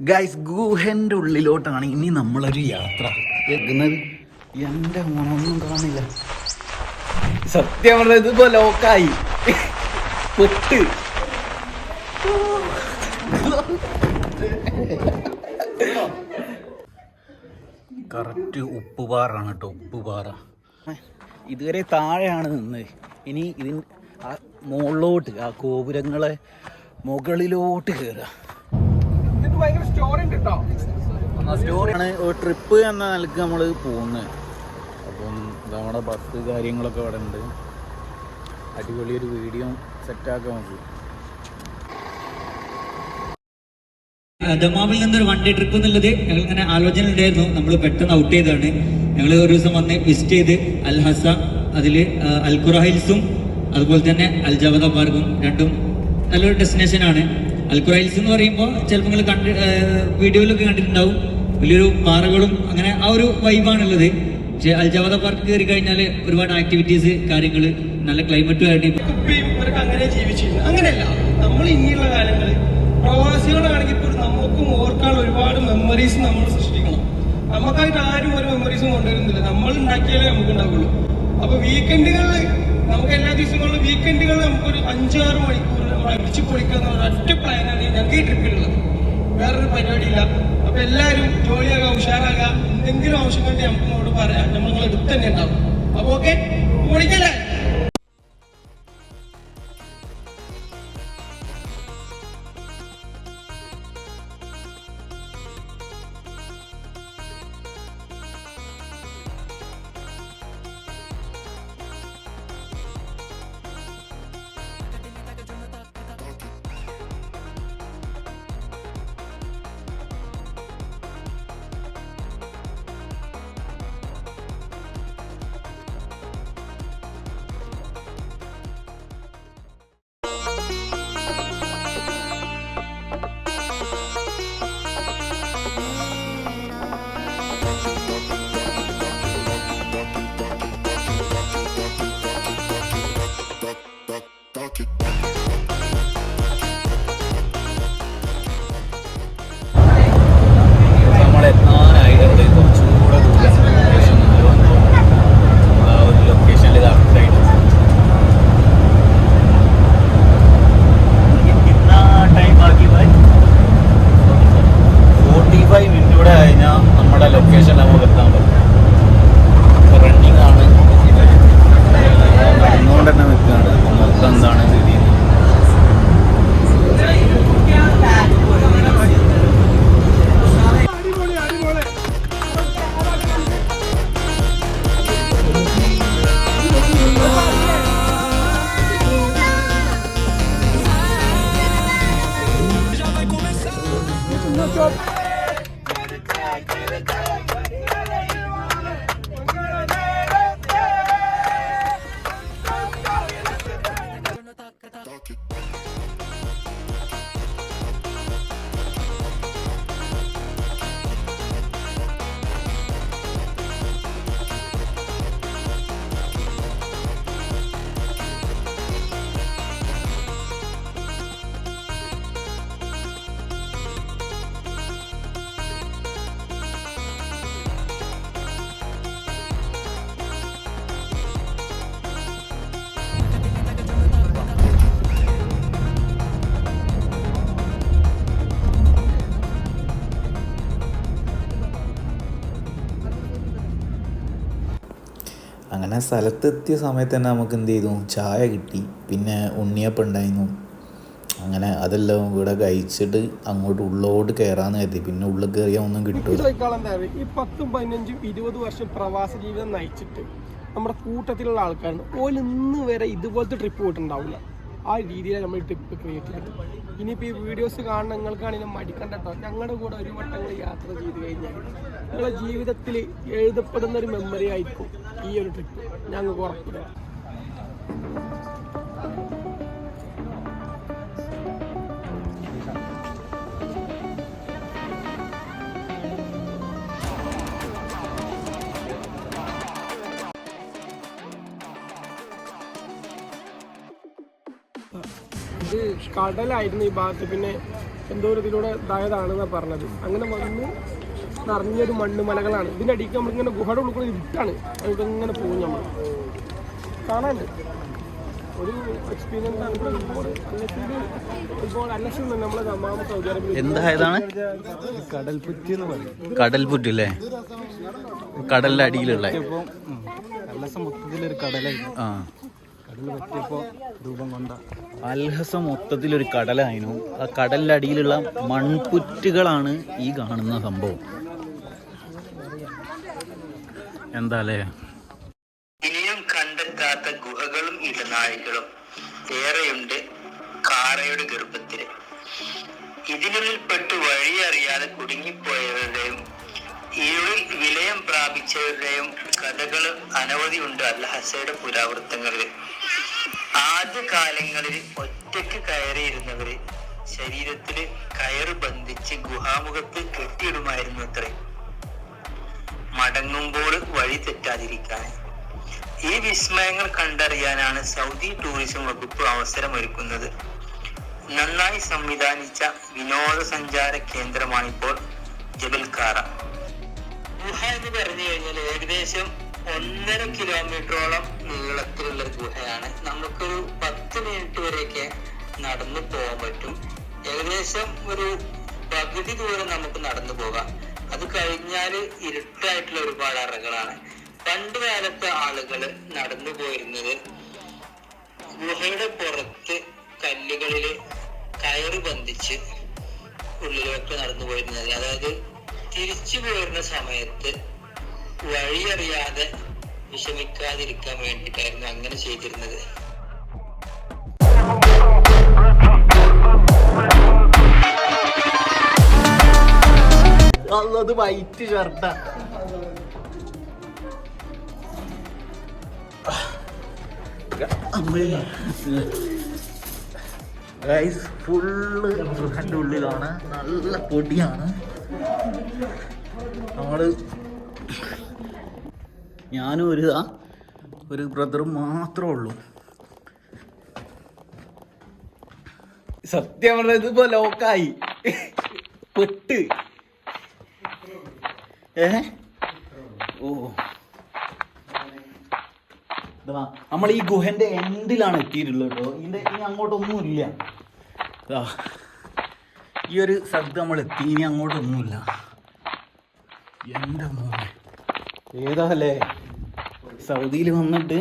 Guys ഗുഹന്റെ ഉള്ളിലോട്ടാണ് ഇനി നമ്മളൊരു യാത്ര. എത്തുന്നത് എന്റെ മോനൊന്നും കാണില്ല സത്യം പറഞ്ഞത് ഇതിപ്പോ ലോക്കായി. പൊട്ട്. കറക്റ്റ് ഉപ്പുപാറാണ് കേട്ടോ ഉപ്പുപാറ. ഇതുവരെ താഴെയാണ് നിന്നത് ഇനി ഇതിന്റെ ആ മുകളിലോട്ട് ആ ഗോപുരങ്ങളെ മുകളിലോട്ട് കയറുക ഇതിന് ഭയങ്കര സ്റ്റോറി ഉണ്ട് കേട്ടോ സ്റ്റോറിയാണ് ഒരു ട്രിപ്പ് എന്ന നിലയ്ക്ക് നമ്മൾ പോകുന്നത് അപ്പം നമ്മുടെ ബസ് കാര്യങ്ങളൊക്കെ അവിടെ ഉണ്ട്. അടിപൊളി ഒരു വീഡിയോ സെറ്റ് നമുക്ക് ദമാമിൽ നിന്നൊരു വൺ ഡേ ട്രിപ്പ് എന്നുള്ളത് ഞങ്ങൾ ഇങ്ങനെ ആലോചന ഉണ്ടായിരുന്നു. നമ്മൾ പെട്ടെന്ന് ഔട്ട് ചെയ്തതാണ്. ഞങ്ങൾ ഒരു ദിവസം വന്ന് വിസിറ്റ് ചെയ്ത് അൽ ഹസ അതിൽ അൽഖുറ ഹിൽസും അതുപോലെ തന്നെ അൽ ജവദ പാർക്കും രണ്ടും നല്ലൊരു ഡെസ്റ്റിനേഷൻ ആണ്. അൽഖുറ ഹിൽസ് എന്ന് പറയുമ്പോൾ ചിലപ്പോൾ നിങ്ങൾ കണ്ട് വീഡിയോയിലൊക്കെ കണ്ടിട്ടുണ്ടാവും. വലിയൊരു പാറകളും അങ്ങനെ ആ ഒരു വൈബാണുള്ളത് പക്ഷേ അൽ ജവദ പാർക്ക് കയറി കഴിഞ്ഞാൽ ഒരുപാട് ആക്ടിവിറ്റീസ് കാര്യങ്ങൾ നല്ല ക്ലൈമറ്റുമായിട്ട് ഇവരൊക്കെ അങ്ങനെ ജീവിച്ചിരുന്നു. അങ്ങനെയല്ല. നമ്മൾ ഇനിയുള്ള കാലങ്ങളിൽ പ്രവാസികളാണെങ്കിൽ ഇപ്പോൾ നമുക്കും ഓർക്കാൻ ഒരുപാട് മെമ്മറീസ് നമ്മൾ സൃഷ്ടിക്കണം. നമുക്കായിട്ട് ആരും ഒരു മെമ്മറീസും കൊണ്ടുവരുന്നില്ല. നമ്മൾ ഉണ്ടാക്കിയാലേ നമുക്ക് ഉണ്ടാവുള്ളൂ അപ്പൊ വീക്കെൻഡുകളിൽ നമുക്ക് എല്ലാ ദിവസങ്ങളിലും വീക്കെൻഡുകളിൽ നമുക്കൊരു അഞ്ചാറ് മണിക്കൂർ നമ്മൾ അടിച്ചു പൊളിക്കുന്ന ഒരൊറ്റ പ്ലാനാണ് ഞങ്ങൾക്ക് ഈ ട്രിപ്പിലുള്ളത് വേറൊരു പരിപാടിയില്ല. അപ്പൊ എല്ലാവരും ജോലിയാകാം ഉഷാറാകാം. എന്തെങ്കിലും ആവശ്യം വേണ്ടി നമുക്ക് ഇങ്ങോട്ട് പറയാം. നമ്മൾ നിങ്ങൾ അടുത്ത് തന്നെ ഉണ്ടാവും. അപ്പൊ ഓക്കെ പൊളിക്കല്ലേ? നമ്മൾ നമ്മുടെ ലൊക്കേഷൻ നമുക്ക് like, give it. അങ്ങനെ സ്ഥലത്തെത്തിയ സമയത്ത് തന്നെ നമുക്ക് എന്ത് ചെയ്തു? ചായ കിട്ടി. പിന്നെ ഉണ്ണിയപ്പം ഉണ്ടായിരുന്നു. അങ്ങനെ അതെല്ലാം ഇവിടെ കഴിച്ചിട്ട് അങ്ങോട്ട് ഉള്ളോട്ട് കയറാന്ന് കരുതി. പിന്നെ ഉള്ളിൽ കയറിയാൽ ഒന്നും കിട്ടും? ഈ പത്തും പതിനഞ്ചും ഇരുപത് വർഷം പ്രവാസ ജീവിതം നയിച്ചിട്ട് നമ്മുടെ കൂട്ടത്തിലുള്ള ആൾക്കാരാണ് ഓൽ ഇന്ന് വരെ ഇതുപോലത്തെ ട്രിപ്പ് പോയിട്ടുണ്ടാവില്ല. ആ രീതിയിലാണ് നമ്മൾ ട്രിപ്പ് ക്രിയേറ്റ് ചെയ്തത്. ഇനിയിപ്പോൾ ഈ വീഡിയോസ് കാണുന്ന നിങ്ങൾക്കാണെങ്കിലും മടിക്കണ്ട കേട്ടോ. ഞങ്ങളുടെ കൂടെ ഒരു വട്ടങ്ങൾ യാത്ര ചെയ്ത് കഴിഞ്ഞാൽ നിങ്ങളുടെ ജീവിതത്തിൽ എഴുതപ്പെടുന്ന ഒരു മെമ്മറി ആയിരിക്കും. ഈ ഒരു ട്രിപ്പ് ഞങ്ങൾക്ക് ഉറപ്പില്ല ഇത് കടലായിരുന്നു ഈ ഭാഗത്ത്. പിന്നെ എന്തോ ഒരു ഇതിലൂടെ ഇതായതാണെന്നാണ് പറഞ്ഞത്. അങ്ങനെ വന്ന് നിറഞ്ഞൊരു മണ്ണ് മലകളാണ്. ഇതിന്റെ അടിക്ക് നമ്മളിങ്ങനെ ഗുഹയുടെ ഉള്ളിൽ കൂടെ ഇരുട്ടാണ്. അതിട്ട് ഇങ്ങനെ പോകും നമ്മൾ കാണാണ്ട്? ഒരു എക്സ്പീരിയൻസ് ആണ്. ഇപ്പോൾ ഒരുപാട് അല്ലെങ്കിൽ ഒരുപാട് അലക്ഷൻ നമ്മളെ തമാമ സൗദി അറേബ്യ എന്തായതാണ് കടൽപുറ്റി എന്ന് പറയും കടൽ പുറ്റല്ലേ കടലിന്റെ അടിയിലുള്ള ഇപ്പോൾ മൊത്തത്തിലൊരു കടലായിരുന്നു ആ. കടൽ പറ്റിയപ്പോൾ രൂപം കൊണ്ട. അൽഹസ മൊത്തത്തിലൊരു കടലായിരുന്നു ആ കടലിന്റെ അടിയിലുള്ള മൺപുറ്റുകളാണ് ഈ കാണുന്ന സംഭവം. എന്താ അല്ലേ ഇനിയും കണ്ടെത്താത്ത ഗുഹകളും ഇടനാഴികളും ഏറെയുണ്ട് കാറയുടെ ഗർഭത്തിൽ. ഇതിനുള്ളിൽപ്പെട്ട് വഴിയറിയാതെ കുടുങ്ങിപ്പോയവരുടെയും ഇരുളിൽ വിലയം പ്രാപിച്ചവരുടെയും കഥകൾ അനവധി ഉണ്ട് അല്ലഹസയുടെ പുരാവൃത്തങ്ങളിൽ ആദ്യ കാലങ്ങളിൽ ഒറ്റയ്ക്ക് കയറിയിരുന്നവര് ശരീരത്തിൽ കയറ് ബന്ധിച്ച് ഗുഹാമുഖത്ത് കെട്ടിയിടുമായിരുന്നു അത്രേ. മടങ്ങുമ്പോൾ വഴി തെറ്റാതിരിക്കാൻ. ഈ വിസ്മയങ്ങൾ കണ്ടറിയാനാണ് സൗദി ടൂറിസം വകുപ്പ് അവസരമൊരുക്കുന്നത്. നന്നായി സംവിധാനിച്ച വിനോദസഞ്ചാര കേന്ദ്രമാണിപ്പോൾ ജബൽക്കാറ. ഗുഹ എന്ന് പറഞ്ഞു കഴിഞ്ഞാൽ ഏകദേശം ഒന്നര കിലോമീറ്ററോളം നീളത്തിലുള്ള ഗുഹയാണ്. നമുക്കൊരു പത്ത് മിനിറ്റ് വരെയൊക്കെ നടന്നു പോകാൻ പറ്റും. ഏകദേശം ഒരു പകുതി ദൂരം നമുക്ക് നടന്നു പോകാം. കഴിഞ്ഞാൽ ഇരുട്ടായിട്ടുള്ള ഒരുപാട് അറകളാണ്. പണ്ട് കാലത്ത് ആളുകൾ നടന്നു പോയിരുന്നത് ഗുഹയുടെ പുറത്ത് കല്ലുകളിൽ കയറ് ബന്ധിച്ച് ഉള്ളിലേക്ക് നടന്നു പോയിരുന്നത്. അതായത് തിരിച്ചു പോരുന്ന സമയത്ത് വഴിയറിയാതെ വിഷമിക്കാതിരിക്കാൻ വേണ്ടിയിട്ടായിരുന്നു അങ്ങനെ ചെയ്തിരുന്നത്. അത് വൈറ്റ് ഷർട്ടാ ഗൈസ് ഫുള്ള് ഉള്ളിലാണ്. നല്ല പൊടിയാണ്. നമ്മൾ ഞാനും ഒരു ഒരു ബ്രദറും മാത്രമേ ഉള്ളൂ. സത്യം പറഞ്ഞത് ഇതിപ്പോ ലോക്കായി പെട്ട്. ഏ? ഓ. ഇതാ നമ്മൾ ഈ ഗുഹന്റെ എൻഡിലാണ് എത്തിയിട്ടുള്ളത് കേട്ടോ. ഇതിന്റെ ഇനി അങ്ങോട്ടൊന്നും ഇല്ല ഈ ഒരു സ്ഥലത്ത് നമ്മൾ എത്തി ഇനി അങ്ങോട്ടൊന്നുമില്ല. എന്റെ മോനെ. ഏതാ അല്ലേ സൗദിയിൽ വന്നിട്ട്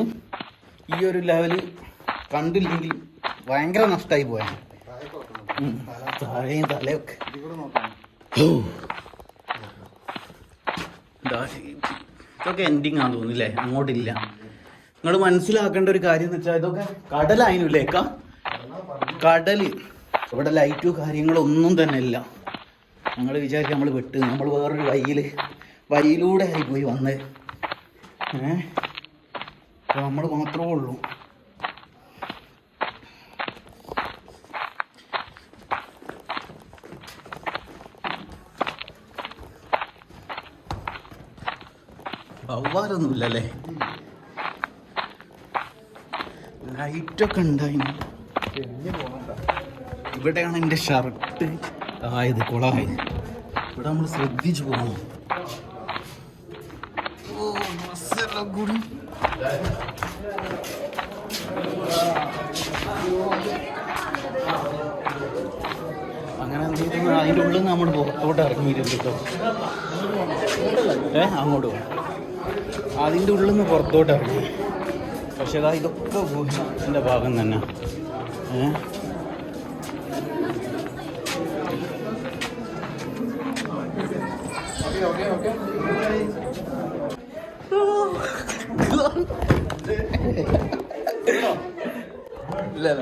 ഈ ഒരു ലെവൽ കണ്ടില്ലെങ്കിൽ ഭയങ്കര നഷ്ടമായി പോയാ. താഴെയും തലയൊക്കെ. ഓ. ഇതൊക്കെ എൻഡിങ് ആണെന്ന് തോന്നുന്നില്ലേ അങ്ങോട്ടില്ല. നിങ്ങൾ മനസ്സിലാക്കേണ്ട ഒരു കാര്യം എന്ന് വെച്ചാൽ ഇതൊക്കെ കടലായിനുല്ലേക്ക കടൽ ഇവിടെ ലൈറ്റോ കാര്യങ്ങളോ ഒന്നും തന്നെ ഇല്ല. ഞങ്ങൾ വിചാരിച്ച് നമ്മൾ വിട്ട് നമ്മൾ വേറൊരു വഴിയിൽ വഴിയിലൂടെ ആയി പോയി വന്നത് ഏ നമ്മൾ മാത്രമേ ഉള്ളൂ. വവ്വാരൊന്നുമില്ലല്ലേ ലൈറ്റൊക്കെ ഉണ്ടായിരുന്നു ഇവിടെയാണ് എന്റെ ഷർട്ട്. ആയത് കുളമായി ഇവിടെ നമ്മൾ ശ്രദ്ധിച്ചു പോകണം അങ്ങനെ എന്തെങ്കിലും അതിന്റെ ഉള്ളിൽ നമ്മൾ പുറത്തോട്ട് ഇറങ്ങിയിരുന്നു കേട്ടോ. ഏ അങ്ങോട്ട് പോകാം അതിന്റെ ഉള്ളിൽ നിന്ന് പുറത്തോട്ട് ഇറങ്ങി. പക്ഷെ അതാ ഇതൊക്കെ ഗുഹത്തിന്റെ ഭാഗം തന്നെ. ഏഹ് ഇല്ലല്ല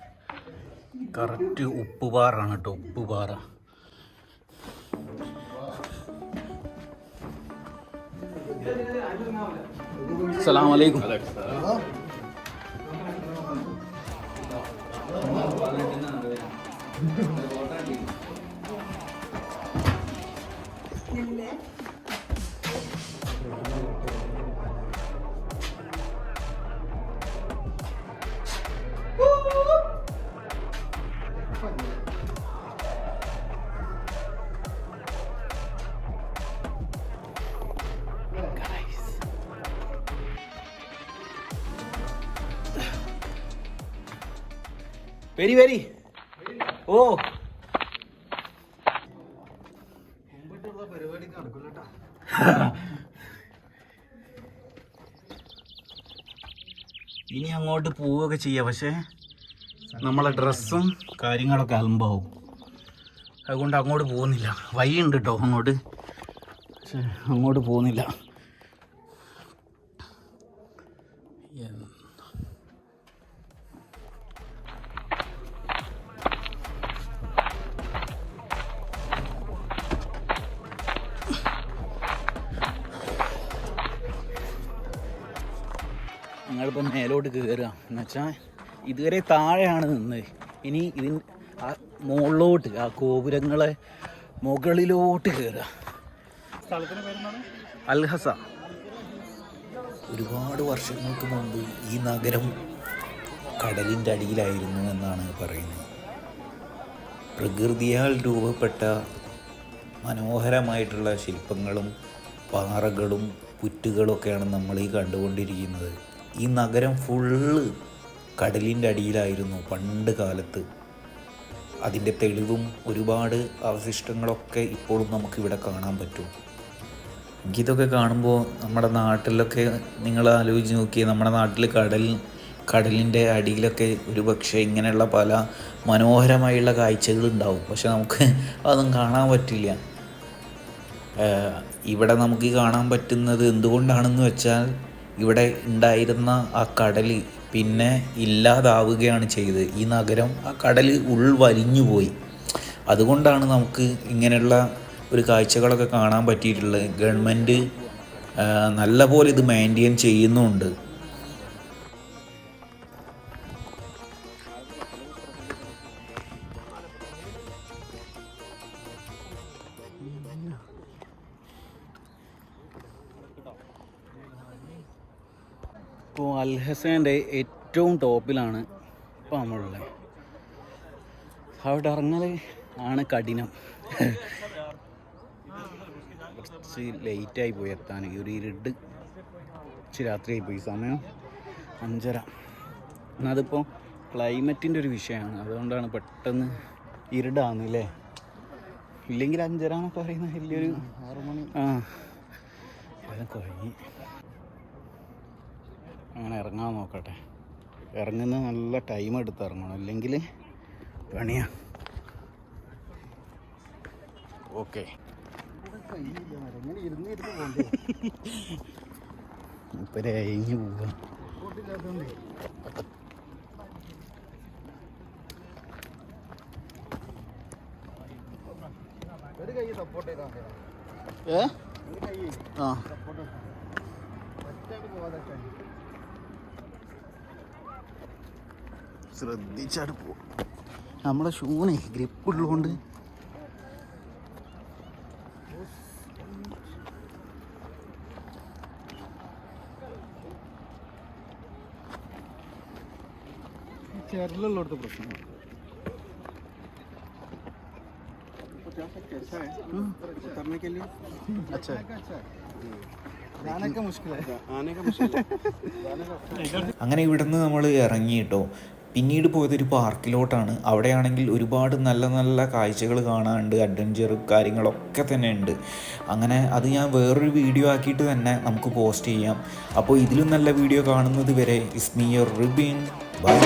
കറക്റ്റ് ഉപ്പുപാറാണ് കേട്ടോ ഉപ്പുപാറ. അസ്സലാമലൈക്കും വെരി വെരി ഓ ഇനി അങ്ങോട്ട് പോവുകയൊക്കെ ചെയ്യാം പക്ഷേ നമ്മളെ ഡ്രസ്സും കാര്യങ്ങളൊക്കെ അലമ്പാവും. അതുകൊണ്ട് അങ്ങോട്ട് പോകുന്നില്ല. ഉണ്ട് കേട്ടോ അങ്ങോട്ട്. പക്ഷേ അങ്ങോട്ട് പോകുന്നില്ല. ഞങ്ങളിപ്പോൾ മേലോട്ട് കയറുക എന്നുവെച്ചാൽ ഇതുവരെ താഴെയാണ് നിന്നത്. ഇനി ഇതിന് ആ മുകളിലോട്ട് ആ ഗോപുരങ്ങളെ മുകളിലോട്ട് കയറുക അൽഹസ. ഒരുപാട് വർഷങ്ങൾക്ക് മുമ്പ് ഈ നഗരം കടലിന്റെ അടിയിലായിരുന്നു എന്നാണ് പറയുന്നത്. പ്രകൃതിയാൽ രൂപപ്പെട്ട മനോഹരമായിട്ടുള്ള ശില്പങ്ങളും പാറകളും പുറ്റുകളൊക്കെയാണ് നമ്മൾ ഈ കണ്ടുകൊണ്ടിരിക്കുന്നത്. ഈ നഗരം ഫുള്ള് കടലിന്റെ അടിയിലായിരുന്നു പണ്ട് കാലത്ത്. അതിന്റെ തെളിവും ഒരുപാട് അവശിഷ്ടങ്ങളൊക്കെ ഇപ്പോഴും നമുക്കിവിടെ കാണാൻ പറ്റും. എനിക്കിതൊക്കെ കാണുമ്പോൾ നമ്മുടെ നാട്ടിലൊക്കെ നിങ്ങൾ ആലോചിച്ച് നോക്കിയേ നമ്മുടെ നാട്ടിൽ കടൽ കടലിന്റെ അടിയിലൊക്കെ ഒരു പക്ഷേ ഇങ്ങനെയുള്ള പല മനോഹരമായുള്ള കാഴ്ചകൾ ഉണ്ടാവും പക്ഷെ നമുക്ക് അതൊന്നും കാണാൻ പറ്റില്ല. ഇവിടെ നമുക്ക് കാണാൻ പറ്റുന്നത് എന്തുകൊണ്ടാണെന്ന് വെച്ചാൽ ഇവിടെ ഉണ്ടായിരുന്ന ആ കടൽ പിന്നെ ഇല്ലാതാവുകയാണ് ചെയ്തത്. ഈ നഗരം ആ കടൽ ഉൾവലിഞ്ഞു പോയി അതുകൊണ്ടാണ് നമുക്ക് ഇങ്ങനെയുള്ള ഒരു കാഴ്ചകളൊക്കെ കാണാൻ പറ്റിയിട്ടുള്ളത്. ഗവൺമെന്റ് നല്ല പോലെ ഇത് മെയിന്റെയിൻ ചെയ്യുന്നുമുണ്ട് ഇപ്പോൾ അൽഹസേന്റെ ഏറ്റവും ടോപ്പിലാണ് ഇപ്പോൾ നമ്മളുള്ളത്. അവിടെ ഇറങ്ങൽ ആണ് കഠിനം. കുറച്ച് ലേറ്റായി പോയി എത്താൻ. ഈ ഒരു ഇരുട്ട് കുറച്ച് രാത്രിയായി പോയി. സമയം അഞ്ചര. എന്നതിപ്പോൾ ക്ലൈമറ്റിന്റെ ഒരു വിഷയമാണ്. അതുകൊണ്ടാണ് പെട്ടെന്ന് ഇരുടാന്നില്ലേ ഇല്ലെങ്കിൽ അഞ്ചര എന്നൊക്കെ പറയുന്ന വലിയൊരു ആറ് മണി. ആ അത് കഴിഞ്ഞ് അങ്ങനെ ഇറങ്ങാൻ നോക്കട്ടെ. ഇറങ്ങുന്ന നല്ല ടൈം എടുത്ത് ഇറങ്ങണം. അല്ലെങ്കിൽ പണിയാ. ഓക്കെ ഇപ്പൊ പോവാ. ഏ? ആ. ശ്രദ്ധിച്ചാട് പോ നമ്മളെ ഷൂണേ ഗ്രിപ്പ് ഉള്ളതുകൊണ്ട് ചേരലുള്ളടത്ത് പ്രശ്നം उतरने के लिए अच्छा जाने का मुश्किल है आने का मुश्किल है അങ്ങനെ ഇവിടുന്ന് നമ്മൾ ഇറങ്ങി കേട്ടോ പിന്നീട് പോയത് ഒരു പാർക്കിലോട്ടാണ് അവിടെയാണെങ്കിൽ ഒരുപാട് നല്ല നല്ല കാഴ്ചകൾ കാണാനുണ്ട് അഡ്വഞ്ചർ കാര്യങ്ങളൊക്കെ തന്നെ ഉണ്ട് അങ്ങനെ അത് ഞാൻ വേറൊരു വീഡിയോ ആക്കിയിട്ട് തന്നെ നമുക്ക് പോസ്റ്റ് ചെയ്യാം അപ്പോൾ ഇതിലും നല്ല വീഡിയോ കാണുന്നത് വരെ ഇസ്മിയർ റിബിൻ ബൈ